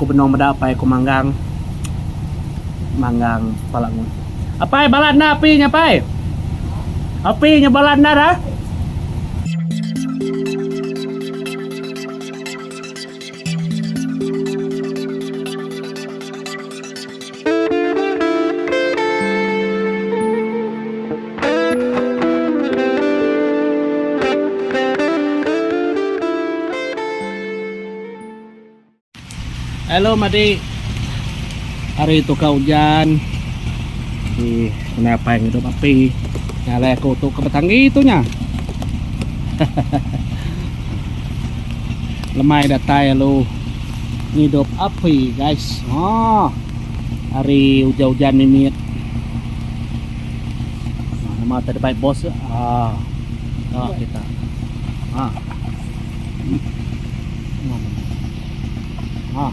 Aku benong mendapai aku manggang. Manggang palangun. Apai balat na api nya pai. Api nya balat na dah. Halo Madi. Hari itu kau hujan. Di kenapa yang hidup api? Nyala aku tuh ke petanggi itunya. Lemai datai lu. Hidup api guys. Oh. Hari hujan-hujan mimit. Nah, nama tadi baik bos. Ah. Ah kita. Ah. Ah.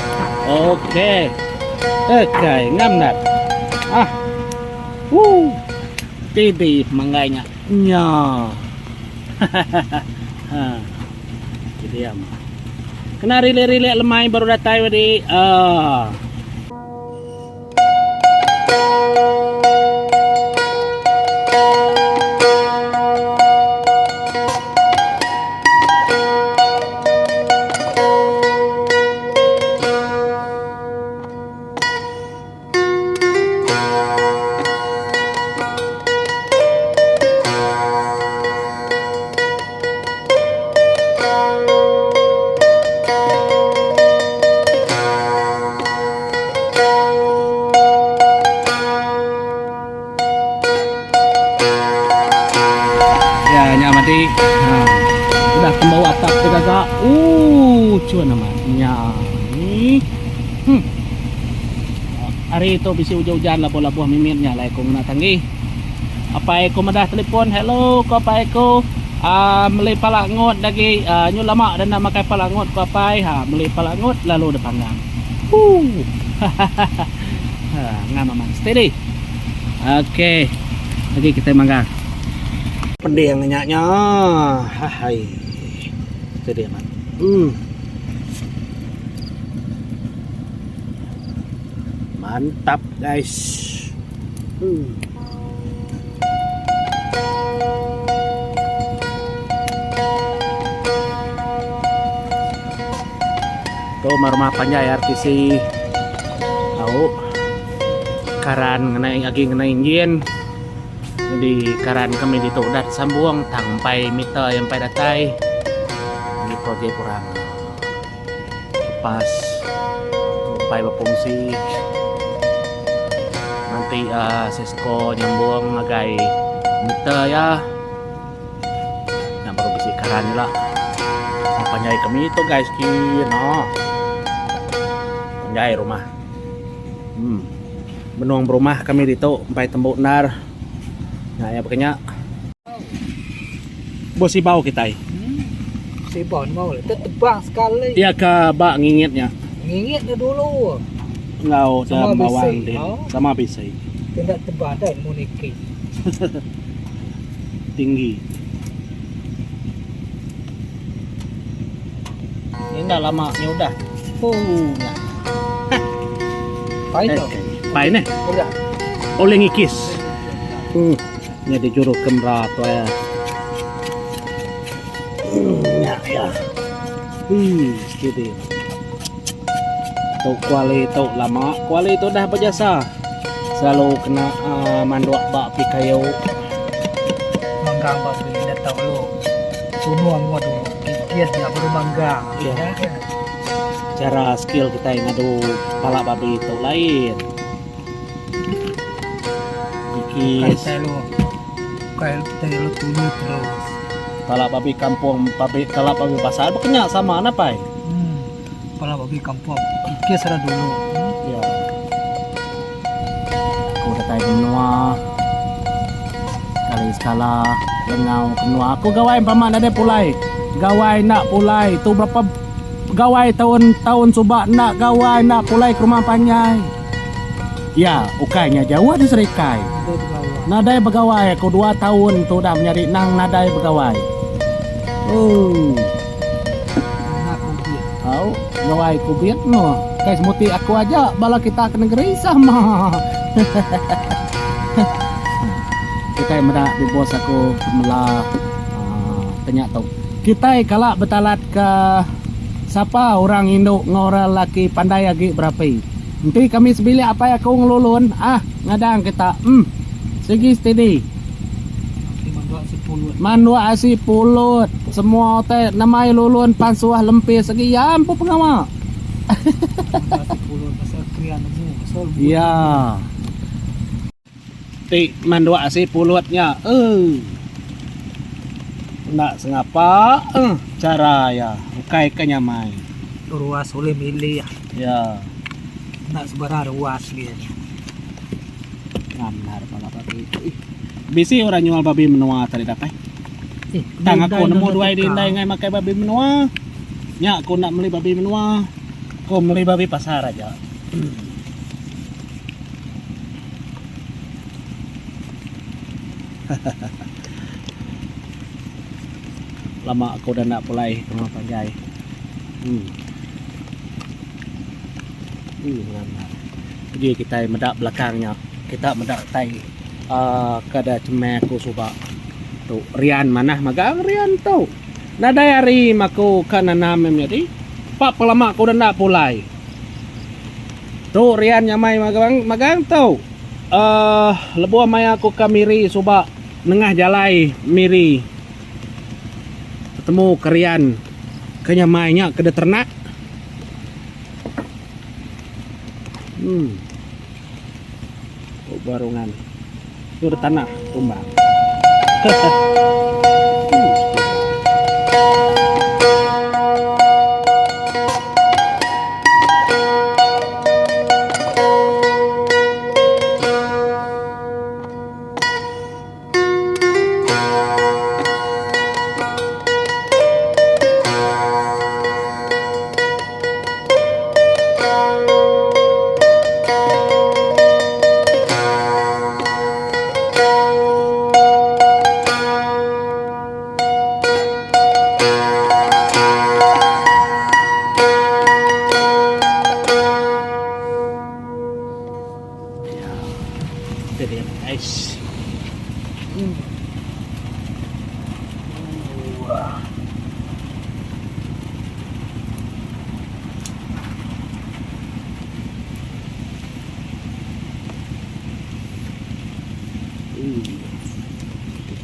Ya yang ngam. Oke. Oke, ngam nat. Ah. Woo. Tidi mangganya. Nya. Jadi am. Kena rile-rile lemai baru datang di ah. Ya, Hari itu bisa hujan-hujan labuh-labuh mimitnya lah aku nak tanggi. Apa aku madah telepon? Hello, ko apa aku? Ah, meli palangot lagi ah, nyu lama dan nak makai palangot ko apa? Ha, meli palangot lalu depan gang. Uh. ha, ngam aman. Steady. Oke. Lagi kita mangga pedih yang nyaknya hai itu dia man hmm. Mantap guys. Hmm. tuh rumah panjai RTC tahu karan ngenai lagi ngenai ingin di karan kami dito dat sambuang tangpai mita yang pai datai di proyek kurang pas pai berfungsi nanti uh, sesko nyambung ngagai mita ya yang baru bisi karan nila panjai kami itu guys kini no panjai rumah hmm. benuang rumah kami dito sampai tembok nar Nah, ya pokoknya bos bau kita eh. Si Bon mau lah, tebang sekali. Dia ke bak ngingitnya. Ngingitnya dulu. Ngau Sama dalam bawang din. oh. Sama. Tidak tebang dah muniki. Tinggi. Ini dah lama ni udah. Oh. Pai tu. Pai ni. Udah. Oleh ngikis. Hmm. Nya di juru kemra tu ya. Hmm, ya ya. Hmm, gitu. Tau kuali tau lama, kuali itu dah berjasa. Selalu kena uh, manduak bak pi kayu. Manggang babi dah tahu lu. Dulu. Kikias dia baru manggang. Ya kan? Cara skill kita yang ngadu pala babi itu lain. Kai Ikis, saya lu. Saya lu tulu terus. pala babi kampung, babi kalau babi pasar, bekenya sama apa? Hmm. pala babi kampung kikis ada dulu Ya. Aku udah tayo benua. Kali skala lengau benua. Aku gawai paman ada pulai. Gawai nak pulai. Tu berapa gawai tahun tahun suba nak gawai nak pulai ke rumah panjai. Ya, ukainya jauh di serikai. Nadai begawai aku dua tahun tu dah mencari nang nadai begawai. Oh, anak kubi tahu gawai kubiat no. Kayak semuti aku aja bala kita ke negeri sama. kita yang meda di bos aku mela uh, tanya tau. Kita kalau betalat ke siapa orang Indo ngora laki pandai lagi berapa? Nanti kami sebilik apa ya kau ngelulun? Ah, ngadang kita. Hmm. Segi steady. Mandua asi pulut semua teh namai lulun pansuah lempis segi ya ampu pengama. Iya. Ti mandua asi pulutnya. Eh. Nak sengapa? Eh, cara ya. Ukai kenyamai. ruas oleh milih ya Ya. nak sebarang ruas dia Ngamnar pala babi. Ih, Bisi orang nyual babi menua tadi dapat. eh Tang aku nemu dua di ngai makai babi menua. Nya aku nak beli babi menua. Aku beli babi pasar aja. Lama aku dah nak pulai ke rumah panjai. Hmm. Hmm. Jadi kita medak belakangnya. Kita medak tai uh, kada ceme aku suba tu Rian mana magang Rian tu nada hari maku kana namem jadi pak pelama aku dah nak pulai. Tu Rian nyamai magang magang tu eh lebuah maya aku ke miri suba nengah jalai miri. Ketemu ke Rian. Kenyamainya ke ternak. Hmm. Oh, barungan. Ada tanah tumbang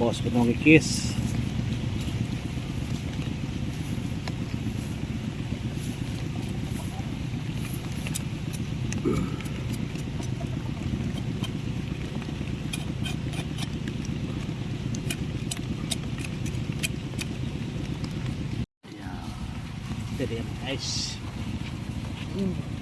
Di Bos penong ikis. Ya. Itu dia guys. Hmm.